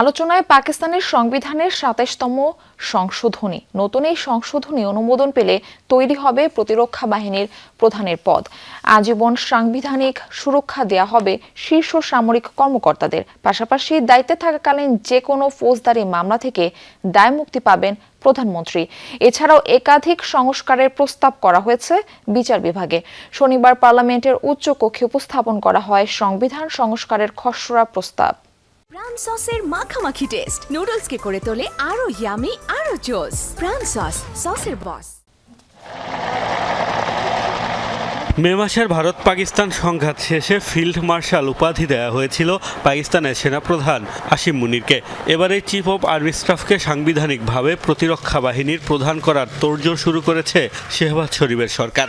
আলোচনায় পাকিস্তানের সংবিধানের সাতাশতম সংশোধনী। নতুন এই সংশোধনী অনুমোদন পেলে তৈরি হবে প্রতিরক্ষা বাহিনীর প্রধানের পদ। আজীবন সাংবিধানিক সুরক্ষা দেয়া হবে শীর্ষ সামরিক কর্মকর্তাদের। পাশাপাশি দায়িত্বে থাকাকালীন যে কোনো ফৌজদারি মামলা থেকে দায় মুক্তি পাবেন প্রধানমন্ত্রী। এছাড়াও একাধিক সংস্কারের প্রস্তাব করা হয়েছে বিচার বিভাগে। শনিবার পার্লামেন্টের উচ্চ কক্ষে উপস্থাপন করা হয় সংবিধান সংস্কারের খসড়া প্রস্তাব। প্রাণ সসের মাখামাখি টেস্ট নুডলসকে করে তোলে আরও ইয়ামি আরও জোস প্রাণ সস সসের বস মে মাসের ভারত পাকিস্তান সংঘাত শেষে ফিল্ড মার্শাল উপাধি দেওয়া হয়েছিল পাকিস্তানের সেনাপ্রধান আসিম মুনিরকে। এবারে চিফ অব আর্মি স্টাফকে সাংবিধানিকভাবে প্রতিরক্ষা বাহিনীর প্রধান করার তোড়জোড় শুরু করেছে শেহবাজ শরীফের সরকার।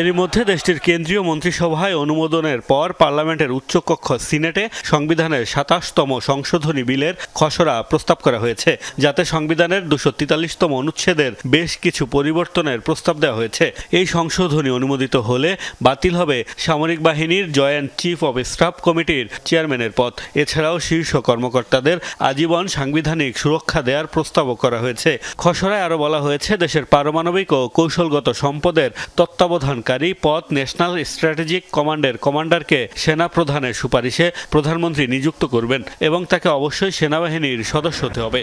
এরই মধ্যে দেশটির কেন্দ্রীয় মন্ত্রিসভায় অনুমোদনের পর পার্লামেন্টের উচ্চকক্ষ সিনেটে সংবিধানের সাতাশতম সংশোধনী বিলের খসড়া প্রস্তাব করা হয়েছে, যাতে সংবিধানের দুশো তেতাল্লিশতম অনুচ্ছেদের বেশ কিছু পরিবর্তনের প্রস্তাব দেওয়া হয়েছে। এই সংশোধনী অনুমোদিত হলে বাতিল হবে সামরিক বাহিনীর জয়েন্ট চিফ অব স্টাফ কমিটির চেয়ারম্যানের পদ। এছাড়াও শীর্ষ কর্মকর্তাদের আজীবন সাংবিধানিক সুরক্ষা দেওয়ার প্রস্তাবও করা হয়েছে। খসড়ায় আরও বলা হয়েছে, দেশের পারমাণবিক ও কৌশলগত সম্পদের তত্ত্বাবধানকারী পদ ন্যাশনাল স্ট্র্যাটেজিক কমান্ডের কমান্ডারকে সেনা প্রধানের সুপারিশে প্রধানমন্ত্রী নিযুক্ত করবেন এবং তাকে অবশ্যই সেনাবাহিনীর সদস্য হতে হবে।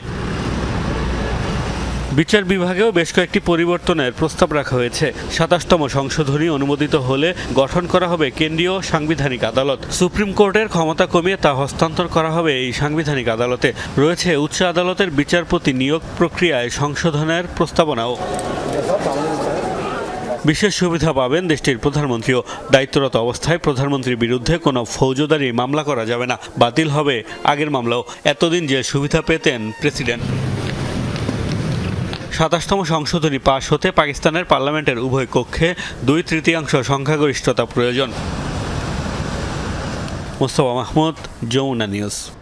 বিচার বিভাগেও বেশ কয়েকটি পরিবর্তনের প্রস্তাব রাখা হয়েছে। সাতাশতম সংশোধনী অনুমোদিত হলে গঠন করা হবে কেন্দ্রীয় সাংবিধানিক আদালত। সুপ্রিম কোর্টের ক্ষমতা কমিয়ে তা হস্তান্তর করা হবে এই সাংবিধানিক আদালতে। রয়েছে উচ্চ আদালতের বিচারপতি নিয়োগ প্রক্রিয়ায় সংশোধনের প্রস্তাবনাও। বিশেষ সুবিধা পাবেন দেশটির প্রধানমন্ত্রীও। দায়িত্বরত অবস্থায় প্রধানমন্ত্রীর বিরুদ্ধে কোনো ফৌজদারি মামলা করা যাবে না। বাতিল হবে আগের মামলাও। এতদিন যে সুবিধা পেতেন প্রেসিডেন্ট। সাতাশতম সংশোধনী পাশ হতে পাকিস্তানের পার্লামেন্টের উভয় কক্ষে দুই তৃতীয়াংশ সংখ্যাগরিষ্ঠতা প্রয়োজন। মোস্তফা মাহমুদ, যমুনা নিউজ।